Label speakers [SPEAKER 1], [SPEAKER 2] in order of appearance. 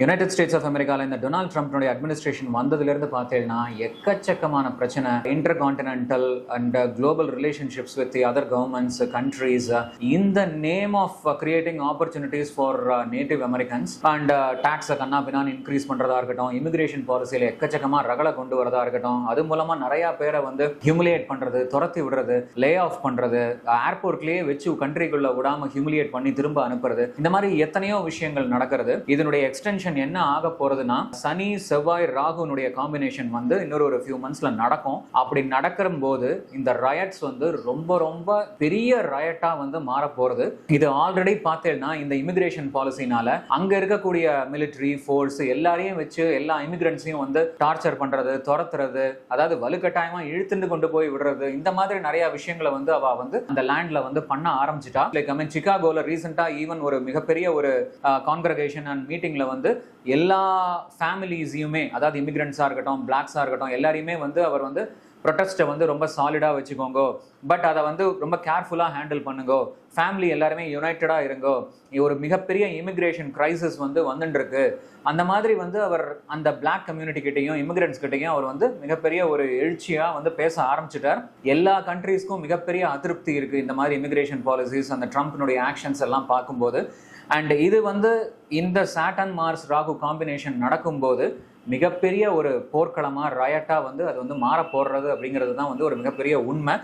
[SPEAKER 1] United states of அமெரிக்கால இந்த Donald ட்ரம்ப்னுடைய administration வந்ததுலேருந்து பார்த்தீங்கன்னா எக்கச்சக்கமான பிரச்சனை. Intercontinental and global relationships with the other governments countries இந்த name of creating opportunities for native Americans and டாக்ஸை கண்ணா பின்னான்னு இன்க்ரீஸ் பண்ணுறதா இருக்கட்டும் இமிகிரேஷன் பாலிசியில் எக்கச்சக்கமாக ரகலை கொண்டு வரதா இருக்கட்டும் அது மூலமாக நிறையா பேரை வந்து ஹியூமிலியேட் பண்ணுறது துரத்தி விடுறது லே ஆஃப் பண்ணுறது ஏர்போர்ட்லேயே வச்சு கண்ட்ரிக்குள்ள விடாம ஹியூமிலியேட் பண்ணி திரும்ப அனுப்புறது. இந்த மாதிரி எத்தனையோ விஷயங்கள் நடக்கிறது. இதனுடைய எக்ஸ்டென்ஷன் என்ன ஆக போறதுன்னா சனி செவ்வாய் ராகுனுடைய காம்பினேஷன் வந்து இன்னொரு ஒரு ஃபியூ மந்த்ஸ்ல நடக்கும். அப்படி நடக்கிற போது இந்த ரயட்ஸ் வந்து ரொம்ப ரொம்ப பெரிய ரயட்டா வந்து மாற போறது. இது ஆல்ரெடி பார்த்தேன்னா இந்த இமிகிரேஷன் பாலிசினால அங்க இருக்கக்கூடிய மிலிட்டரி ஃபோர்ஸ் எல்லாரையும் வச்சு எல்லா இமிகிரண்ட்ஸையும் வந்து டார்ச்சர் பண்றது துரத்துறது அதாவது வலுக்கட்டாயமா இழுத்துட்டு கொண்டு போய் விடுறது இந்த மாதிரி நிறைய விஷயங்களை வந்து அவ வந்து அந்த லேண்ட்ல வந்து பண்ண ஆரம்பிச்சிட்டா. லைக் ஐ மீன் சிகாகோல ரீசெண்டா ஈவன் ஒரு மிகப்பெரிய ஒரு கான்கிரகேஷன் அண்ட் மீட்டிங்ல வந்து எல்லா ஃபேமிலிஸையுமே அதாவது இமிக்ரெண்ட்ஸாக இருக்கட்டும் பிளாக்ஸாக இருக்கட்டும் எல்லாரையுமே வந்து அவர் வந்து ப்ரொட்டஸ்ட்டை வந்து ரொம்ப சாலிடாக வச்சுக்கோங்க. பட் அதை வந்து ரொம்ப கேர்ஃபுல்லாக ஹேண்டில் பண்ணுங்கோ. ஃபேமிலி எல்லாருமே யுனைட்டடாக இருங்கோ. ஒரு மிகப்பெரிய இமிக்ரேஷன் க்ரைசிஸ் வந்து வந்துட்டுருக்கு அந்த மாதிரி வந்து அவர் அந்த பிளாக் கம்யூனிட்டி கிட்டேயும் இமிக்ரெண்ட்ஸ் கிட்டேயும் அவர் வந்து மிகப்பெரிய ஒரு எழுச்சியாக வந்து பேச ஆரம்பிச்சிட்டார். எல்லா கண்ட்ரீஸ்க்கும் மிகப்பெரிய அதிருப்தி இருக்குது இந்த மாதிரி இமிக்ரேஷன் பாலிசிஸ் அந்த ட்ரம்ப்னுடைய ஆக்ஷன்ஸ் எல்லாம் பார்க்கும்போது. அண்ட் இது வந்து இந்த சாட்டன் மார்ஸ் ராகு காம்பினேஷன் நடக்கும்போது மிகப்பெரிய ஒரு போர்க்களமாக ராயட்டாக வந்து அது வந்து மாற போடுறது அப்படிங்கிறது தான் வந்து ஒரு மிகப்பெரிய உண்மை.